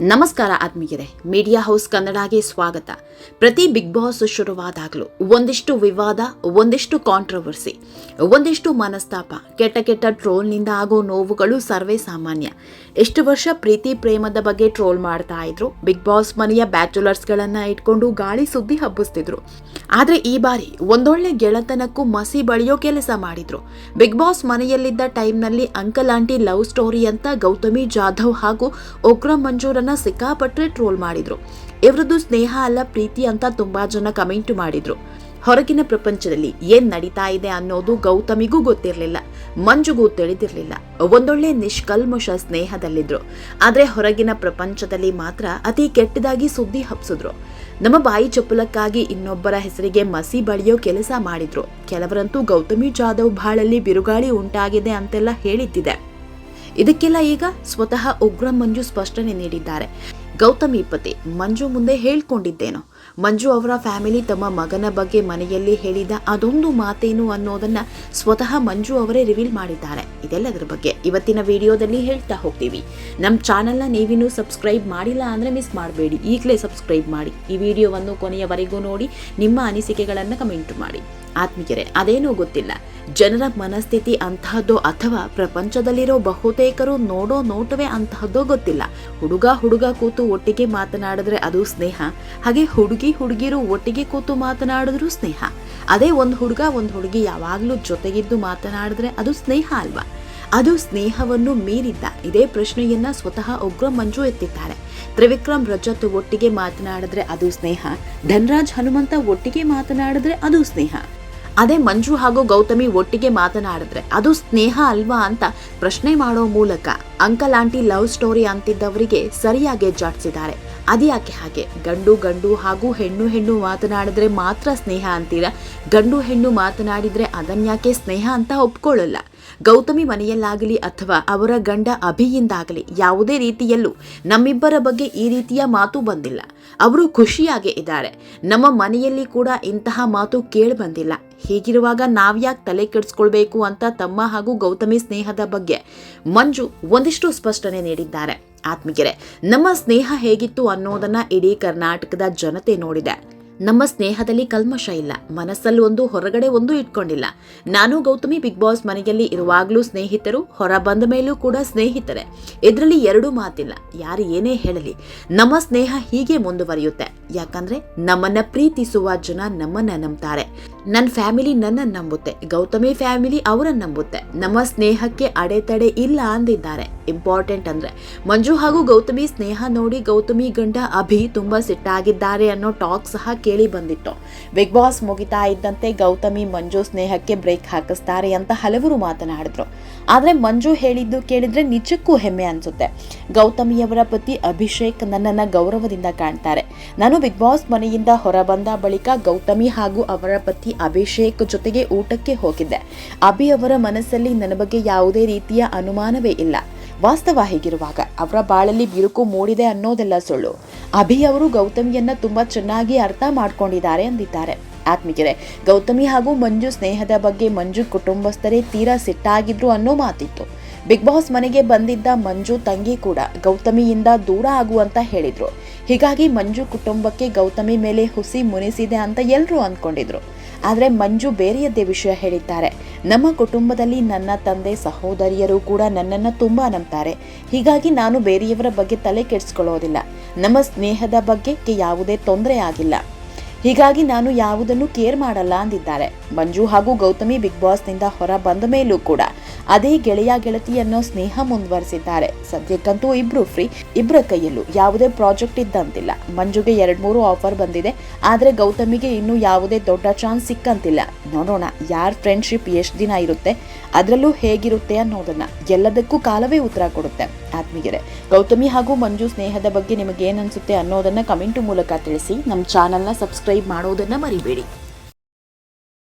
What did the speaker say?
ನಮಸ್ಕಾರ ಆತ್ಮೀಯರೇ media house ಕನ್ನಡಗೆ ಸ್ವಾಗತ. ಪ್ರತಿ ಬಿಗ್ ಬಾಸ್ ಶುರುವಾದಾಗಲೂ ಒಂದಿಷ್ಟು ವಿವಾದ, ಒಂದಿಷ್ಟು ಕಾಂಟ್ರವರ್ಸಿ ಒಂದಿಷ್ಟು ಮನಸ್ತಾಪ, ಕೆಟ್ಟ ಕೆಟ್ಟ ಟ್ರೋಲ್ನಿಂದ ಆಗೋ ನೋವುಗಳು ಸರ್ವೇ ಸಾಮಾನ್ಯ. ಎಷ್ಟು ವರ್ಷ ಪ್ರೀತಿ ಪ್ರೇಮದ ಬಗ್ಗೆ ಟ್ರೋಲ್ ಮಾಡ್ತಾ ಇದ್ರು. ಬಿಗ್ ಬಾಸ್ ಮನೆಯ ಬ್ಯಾಚುಲರ್ಸ್ಗಳನ್ನ ಇಟ್ಕೊಂಡು ಗಾಳಿ ಸುದ್ದಿ ಹಬ್ಬಿಸ್ತಿದ್ರು. ಆದ್ರೆ ಈ ಬಾರಿ ಒಂದೊಳ್ಳೆ ಗೆಳತನಕ್ಕೂ ಮಸಿ ಬಳಿಯೋ ಕೆಲಸ ಮಾಡಿದ್ರು. ಬಿಗ್ ಬಾಸ್ ಮನೆಯಲ್ಲಿದ್ದ ಟೈಮ್ನಲ್ಲಿ ಅಂಕಲ್ ಆಂಟಿ ಲವ್ ಸ್ಟೋರಿ ಅಂತ ಗೌತಮಿ, ಜಾಧವ್ ಹಾಗೂ ಉಗ್ರ ಮಂಜೂರನ್ನ ಸಿಕ್ಕಾಪಟ್ಟರೆ ಟ್ರೋಲ್ ಮಾಡಿದ್ರು. ಇವರದ್ದು ಸ್ನೇಹ ಅಲ್ಲ, ಪ್ರೀತಿ ಅಂತ ತುಂಬಾ ಜನ ಕಮೆಂಟ್ ಮಾಡಿದ್ರು. ಹೊರಗಿನ ಪ್ರಪಂಚದಲ್ಲಿ ಏನ್ ನಡೀತಾ ಇದೆ ಅನ್ನೋದು ಗೌತಮಿಗೂ ಗೊತ್ತಿರಲಿಲ್ಲ, ಮಂಜುಗೂ ತಿಳಿದಿರಲಿಲ್ಲ. ಒಂದೊಳ್ಳೆ ನಿಷ್ಕಲ್ಮಶ ಸ್ನೇಹದಲ್ಲಿದ್ರು. ಆದ್ರೆ ಹೊರಗಿನ ಪ್ರಪಂಚದಲ್ಲಿ ಮಾತ್ರ ಅತಿ ಕೆಟ್ಟದಾಗಿ ಸುದ್ದಿ ಹಬ್ಸಿದ್ರು. ನಮ್ಮ ಬಾಯಿ ಚಪ್ಪಲಕ್ಕಾಗಿ ಇನ್ನೊಬ್ಬರ ಹೆಸರಿಗೆ ಮಸಿ ಬಳಿಯೋ ಕೆಲಸ ಮಾಡಿದ್ರು. ಕೆಲವರಂತೂ ಗೌತಮಿ ಜಾಧವ್ ಬಾಳಲ್ಲಿ ಬಿರುಗಾಳಿ ಉಂಟಾಗಿದೆ ಅಂತೆಲ್ಲ ಹೇಳಿದ್ದಿದೆ. ಇದಕ್ಕೆಲ್ಲ ಈಗ ಸ್ವತಃ ಉಗ್ರ ಮಂಜು ಸ್ಪಷ್ಟನೆ ನೀಡಿದ್ದಾರೆ. ಗೌತಮಿ ಪತಿ, ಮಂಜು ಮುಂದೆ ಹೇಳ್ಕೊಂಡಿದ್ದೇನೋ? ಮಂಜು ಅವರ ಫ್ಯಾಮಿಲಿ ತಮ್ಮ ಮಗನ ಬಗ್ಗೆ ಮನೆಯಲ್ಲಿ ಹೇಳಿದ ಅದೊಂದು ಮಾತೇನು ಅನ್ನೋದನ್ನ ಸ್ವತಃ ಮಂಜು ಅವರೇ ರಿವೀಲ್ ಮಾಡಿದ್ದಾರೆ. ಇದೆಲ್ಲದರ ಬಗ್ಗೆ ಇವತ್ತಿನ ವಿಡಿಯೋದಲ್ಲಿ ಹೇಳ್ತಾ ಹೋಗ್ತೀವಿ. ನಮ್ಮ ಚಾನಲ್ನ ನೀವಿನ್ನೂ ಸಬ್ಸ್ಕ್ರೈಬ್ ಮಾಡಿಲ್ಲ ಅಂದರೆ ಮಿಸ್ ಮಾಡಬೇಡಿ. ಈಗಲೇ ಸಬ್ಸ್ಕ್ರೈಬ್ ಮಾಡಿ. ಈ ವಿಡಿಯೋವನ್ನು ಕೊನೆಯವರೆಗೂ ನೋಡಿ, ನಿಮ್ಮ ಅನಿಸಿಕೆಗಳನ್ನು ಕಮೆಂಟ್ ಮಾಡಿ. ಆತ್ಮೀಯರೇ, ಅದೇನೋ ಗೊತ್ತಿಲ್ಲ. ಜನರ ಮನಸ್ಥಿತಿ ಅಂತಹದ್ದೋ ಅಥವಾ ಪ್ರಪಂಚದಲ್ಲಿರೋ ಬಹುತೇಕರು ನೋಡೋ ನೋಟವೇ ಅಂತಹದ್ದೋ ಗೊತ್ತಿಲ್ಲ. ಹುಡುಗ ಹುಡುಗ ಕೂತು ಒಟ್ಟಿಗೆ ಮಾತನಾಡಿದ್ರೆ ಅದು ಸ್ನೇಹ, ಹಾಗೆ ಹುಡುಗಿ ಹುಡುಗಿರು ಒಟ್ಟಿಗೆ ಕೂತು ಮಾತನಾಡಿದ್ರು ಸ್ನೇಹ. ಅದೇ ಒಂದು ಹುಡುಗ ಒಂದು ಹುಡುಗಿ ಯಾವಾಗಲೂ ಜೊತೆಗಿದ್ದು ಮಾತನಾಡಿದ್ರೆ ಅದು ಸ್ನೇಹ ಅಲ್ವಾ? ಅದು ಸ್ನೇಹವನ್ನು ಮೀರಿದ್ದ. ಇದೇ ಪ್ರಶ್ನೆಯನ್ನ ಸ್ವತಃ ಉಗ್ರ ಮಂಜು ಎತ್ತಿದ್ದಾರೆ. ತ್ರಿವಿಕ್ರಮ್ ರಜತ್ ಒಟ್ಟಿಗೆ ಮಾತನಾಡಿದ್ರೆ ಅದು ಸ್ನೇಹ. ಧನ್ರಾಜ್ ಹನುಮಂತ ಒಟ್ಟಿಗೆ ಮಾತನಾಡಿದ್ರೆ ಅದು ಸ್ನೇಹ. ಅದೇ ಮಂಜು ಹಾಗೂ ಗೌತಮಿ ಒಟ್ಟಿಗೆ ಮಾತನಾಡಿದ್ರೆ ಅದು ಸ್ನೇಹ ಅಲ್ವಾ ಅಂತ ಪ್ರಶ್ನೆ ಮಾಡೋ ಮೂಲಕ ಅಂಕಲ್ ಆಂಟಿ ಲವ್ ಸ್ಟೋರಿ ಅಂತಿದ್ದವರಿಗೆ ಸರಿಯಾಗಿ ಜಾಡ್ಸಿದ್ದಾರೆ. ಅದ್ಯಾಕೆ ಹಾಗೆ? ಗಂಡು ಗಂಡು ಹಾಗೂ ಹೆಣ್ಣು ಹೆಣ್ಣು ಮಾತನಾಡಿದ್ರೆ ಮಾತ್ರ ಸ್ನೇಹ ಅಂತೀರಾ? ಗಂಡು ಹೆಣ್ಣು ಮಾತನಾಡಿದರೆ ಅದನ್ಯಾಕೆ ಸ್ನೇಹ ಅಂತ ಒಪ್ಕೊಳ್ಳಲ್ಲ? ಗೌತಮಿ ಮನೆಯಲ್ಲಾಗಲಿ ಅಥವಾ ಅವರ ಗಂಡ ಅಭಿಯಿಂದಾಗಲಿ ಯಾವುದೇ ರೀತಿಯಲ್ಲೂ ನಮ್ಮಿಬ್ಬರ ಬಗ್ಗೆ ಈ ರೀತಿಯ ಮಾತು ಬಂದಿಲ್ಲ. ಅವರು ಖುಷಿಯಾಗೇ ಇದ್ದಾರೆ. ನಮ್ಮ ಮನೆಯಲ್ಲಿ ಕೂಡ ಇಂತಹ ಮಾತು ಕೇಳಿ ಬಂದಿಲ್ಲ. ಹೀಗಿರುವಾಗ ನಾವ್ಯಾಕೆ ತಲೆ ಕೆಡಿಸ್ಕೊಳ್ಬೇಕು ಅಂತ ತಮ್ಮ ಹಾಗೂ ಗೌತಮಿ ಸ್ನೇಹದ ಬಗ್ಗೆ ಮಂಜು ಒಂದಿಷ್ಟು ಸ್ಪಷ್ಟನೆ ನೀಡಿದ್ದಾರೆ. ಆತ್ಮೀಯರೇ, ನಮ್ಮ ಸ್ನೇಹ ಹೇಗಿತ್ತು ಅನ್ನೋದನ್ನ ಇಡೀ ಕರ್ನಾಟಕದ ಜನತೆ ನೋಡಿದೆ. ನಮ್ಮ ಸ್ನೇಹದಲ್ಲಿ ಕಲ್ಮಶ ಇಲ್ಲ. ಮನಸ್ಸಲ್ಲಿ ಒಂದು, ಹೊರಗಡೆ ಒಂದು ಇಟ್ಕೊಂಡಿಲ್ಲ. ನಾನು ಗೌತಮಿ ಬಿಗ್ ಬಾಸ್ ಮನೆಯಲ್ಲಿ ಇರುವಾಗಲೂ ಸ್ನೇಹಿತರು, ಹೊರ ಬಂದ ಮೇಲೂ ಕೂಡ ಸ್ನೇಹಿತರೆ. ಇದರಲ್ಲಿ ಎರಡೂ ಮಾತಿಲ್ಲ. ಯಾರು ಏನೇ ಹೇಳಲಿ. ನಮ್ಮ ಸ್ನೇಹ ಹೀಗೆ ಮುಂದುವರಿಯುತ್ತೆ. ಯಾಕಂದ್ರೆ ನಮ್ಮನ್ನ ಪ್ರೀತಿಸುವ ಜನ ನಮ್ಮನ್ನ ನಂಬ್ತಾರೆ. ನನ್ನ ಫ್ಯಾಮಿಲಿ ನನ್ನ ನಂಬುತ್ತೆ. ಗೌತಮಿ ಫ್ಯಾಮಿಲಿ ಅವರನ್ನ ನಂಬುತ್ತೆ. ನಮ್ಮ ಸ್ನೇಹಕ್ಕೆ ಅಡೆತಡೆ ಇಲ್ಲ ಅಂದಿದ್ದಾರೆ. ಇಂಪಾರ್ಟೆಂಟ್ ಅಂದ್ರೆ ಮಂಜು ಹಾಗೂ ಗೌತಮಿ ಸ್ನೇಹ ನೋಡಿ ಗೌತಮಿ ಗಂಡ ಅಭಿ ತುಂಬಾ ಸಿಟ್ಟಾಗಿದ್ದಾರೆ ಅನ್ನೋ ಟಾಕ್ ಸಹ ಕೇಳಿ ಬಂದಿತ್ತು. ಬಿಗ್ ಬಾಸ್ ಮುಗಿತಾ ಇದ್ದಂತೆ ಗೌತಮಿ ಮಂಜು ಸ್ನೇಹಕ್ಕೆ ಬ್ರೇಕ್ ಹಾಕಿಸ್ತಾರೆ ಅಂತ ಹಲವರು ಮಾತನಾಡಿದ್ರು. ಆದ್ರೆ ಮಂಜು ಹೇಳಿದ್ದು ಕೇಳಿದ್ರೆ ನಿಜಕ್ಕೂ ಹೆಮ್ಮೆ ಅನ್ಸುತ್ತೆ. ಗೌತಮಿಯವರ ಪತಿ ಅಭಿಷೇಕ್ ನನ್ನನ್ನ ಗೌರವದಿಂದ ಕಾಣ್ತಾರೆ. ನಾನು ಬಿಗ್ ಬಾಸ್ ಮನೆಯಿಂದ ಹೊರಬಂದ ಬಳಿಕ ಗೌತಮಿ ಹಾಗೂ ಅವರ ಪತಿ ಅಭಿಷೇಕ್ ಜೊತೆಗೆ ಊಟಕ್ಕೆ ಹೋಗಿದ್ದೆ. ಅಭಿ ಅವರ ಮನಸ್ಸಲ್ಲಿ ನನ್ನ ಬಗ್ಗೆ ಯಾವುದೇ ರೀತಿಯ ಅನುಮಾನವೇ ಇಲ್ಲ. ವಾಸ್ತವ ಹೀಗಿರುವಾಗ ಅವರ ಬಾಳಲ್ಲಿ ಬಿರುಕು ಮೂಡಿದೆ ಅನ್ನೋದೆಲ್ಲ ಸುಳ್ಳು. ಅಭಿ ಅವರು ಗೌತಮಿಯನ್ನ ತುಂಬಾ ಚೆನ್ನಾಗಿ ಅರ್ಥ ಮಾಡ್ಕೊಂಡಿದ್ದಾರೆ ಅಂದಿದ್ದಾರೆ. ಆತ್ಮೀಯರೇ ಗೌತಮಿ ಹಾಗೂ ಮಂಜು ಸ್ನೇಹದ ಬಗ್ಗೆ ಮಂಜು ಕುಟುಂಬಸ್ಥರೇ ತೀರಾ ಸಿಟ್ಟಾಗಿದ್ರು ಅನ್ನೋ ಮಾತಿತ್ತು. ಬಿಗ್ ಬಾಸ್ ಮನೆಗೆ ಬಂದಿದ್ದ ಮಂಜು ತಂಗಿ ಕೂಡ ಗೌತಮಿಯಿಂದ ದೂರ ಆಗುವಂತ ಹೇಳಿದ್ರು. ಹೀಗಾಗಿ ಮಂಜು ಕುಟುಂಬಕ್ಕೆ ಗೌತಮಿ ಮೇಲೆ ಹುಸಿ ಮುನಿಸಿದೆ ಅಂತ ಎಲ್ಲರೂ ಅಂದ್ಕೊಂಡಿದ್ರು ಆದರೆ ಮಂಜು ಬೇರೆಯದ್ದೇ ವಿಷಯ ಹೇಳಿದ್ದಾರೆ. ನಮ್ಮ ಕುಟುಂಬದಲ್ಲಿ ನನ್ನ ತಂದೆ ಸಹೋದರಿಯರು ಕೂಡ ನನ್ನನ್ನು ತುಂಬ ನಂಬ್ತಾರೆ. ಹೀಗಾಗಿ ನಾನು ಬೇರೆಯವರ ಬಗ್ಗೆ ತಲೆ ಕೆಡಿಸ್ಕೊಳ್ಳೋದಿಲ್ಲ. ನಮ್ಮ ಸ್ನೇಹದ ಬಗ್ಗೆ ಯಾವುದೇ ತೊಂದರೆ ಆಗಿಲ್ಲ. ಹೀಗಾಗಿ ನಾನು ಯಾವುದನ್ನು ಕೇರ್ ಮಾಡಲ್ಲ ಅಂದಿದ್ದಾರೆ. ಮಂಜು ಹಾಗೂ ಗೌತಮಿ ಬಿಗ್ ಬಾಸ್ನಿಂದ ಹೊರ ಬಂದ ಮೇಲೂ ಕೂಡ ಅದೇ ಗೆಳೆಯ ಗೆಳತಿಯನ್ನು ಸ್ನೇಹ ಮುಂದುವರೆಸಿದ್ದಾರೆ. ಸದ್ಯಕ್ಕಂತೂ ಇಬ್ರು ಫ್ರೀ. ಇಬ್ಬರ ಕೈಯಲ್ಲೂ ಯಾವುದೇ ಪ್ರಾಜೆಕ್ಟ್ ಇದ್ದಂತಿಲ್ಲ. ಮಂಜುಗೆ ಎರಡ್ ಮೂರು ಆಫರ್ ಬಂದಿದೆ. ಆದರೆ ಗೌತಮಿಗೆ ಇನ್ನೂ ಯಾವುದೇ ದೊಡ್ಡ ಚಾನ್ಸ್ ಸಿಕ್ಕಂತಿಲ್ಲ. ನೋಡೋಣ ಯಾರ ಫ್ರೆಂಡ್ಶಿಪ್ ಎಷ್ಟು ದಿನ ಇರುತ್ತೆ, ಅದರಲ್ಲೂ ಹೇಗಿರುತ್ತೆ ಅನ್ನೋದನ್ನ. ಎಲ್ಲದಕ್ಕೂ ಕಾಲವೇ ಉತ್ತರ ಕೊಡುತ್ತೆ. ಆತ್ಮೀಯರೇ, ಗೌತಮಿ ಹಾಗೂ ಮಂಜು ಸ್ನೇಹದ ಬಗ್ಗೆ ನಿಮಗೆ ಏನನ್ಸುತ್ತೆ ಅನ್ನೋದನ್ನ ಕಮೆಂಟ್ ಮೂಲಕ ತಿಳಿಸಿ. ನಮ್ಮ ಚಾನಲ್ನ ಸಬ್ಸ್ಕ್ರೈಬ್ ಮಾಡೋದನ್ನ ಮರಿಬೇಡಿ.